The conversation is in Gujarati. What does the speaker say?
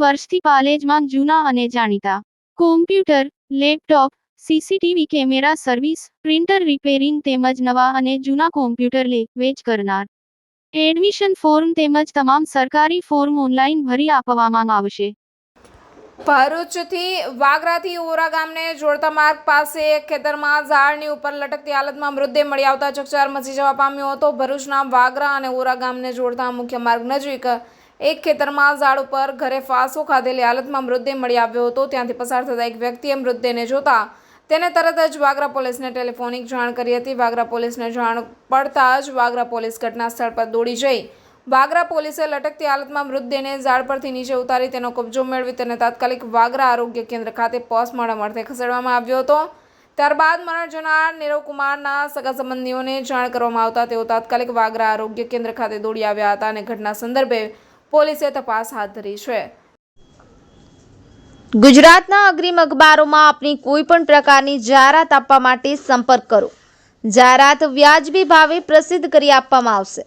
વર્ષથી પાલેજમાં જૂના અને જાણીતા. Computer laptop CCTV camera service printer repairing તેમજ નવા અને જૂના કોમ્પ્યુટર લે, વેચ કરનાર. એડમિશન ફોર્મ તેમજ તમામ સરકારી ફોર્મ ઓનલાઈન ભરી આપવામાં આવશે. ભરૂચથી વાગરાથી ઓરા ગામને જોડતા માર્ગ પાસે ખેતરમાં ઝાડની ઉપર લટકતી હાલતમાં મૃતદેહ મળી આવતા ચકચાર મચી જવા પામ્યો હતો. ભરૂચના વાગરા અને ઓરા ગામને જોડતા મુખ્ય માર્ગ નજીક એક ખેતરમાં ઝાડ ઉપર ઘરે ફાંસો ખાધેલી હાલતમાં મૃતદેહ મળી આવ્યો હતો. ત્યાંથી પસાર થતા એક વ્યક્તિએ મૃતદેહને જોતા તેને તરત જ વાગરા પોલીસને ટેલિફોનિક જાણ કરી હતી. વાગરા પોલીસને જાણ પડતા જ વાગરા પોલીસ ઘટના સ્થળ પર દોડી જઈ વાગરા પોલીસે લટકતી હાલતમાં મૃતદેહને ઝાડ પરથી નીચે ઉતારી તેનો કબજો મેળવી તેને તાત્કાલિક વાગરા આરોગ્ય કેન્દ્ર ખાતે પોસ્ટમોર્ટમ અર્થે ખસેડવામાં આવ્યો હતો. ત્યારબાદ મરણ જનાર નીરવ કુમારના સગા સંબંધીઓને જાણ કરવામાં આવતા તેઓ તાત્કાલિક વાગરા આરોગ્ય કેન્દ્ર ખાતે દોડી આવ્યા હતા અને ઘટના સંદર્ભે પોલીસે તપાસ હાથ ધરી છે. ગુજરાતના અગ્રીમ અખબારોમાં આપની કોઈ પણ પ્રકારની જાહેરાત આપવા માટે સંપર્ક કરો. જાહેરાત વ્યાજબી ભાવે પ્રસિદ્ધ કરી આપવામાં આવશે.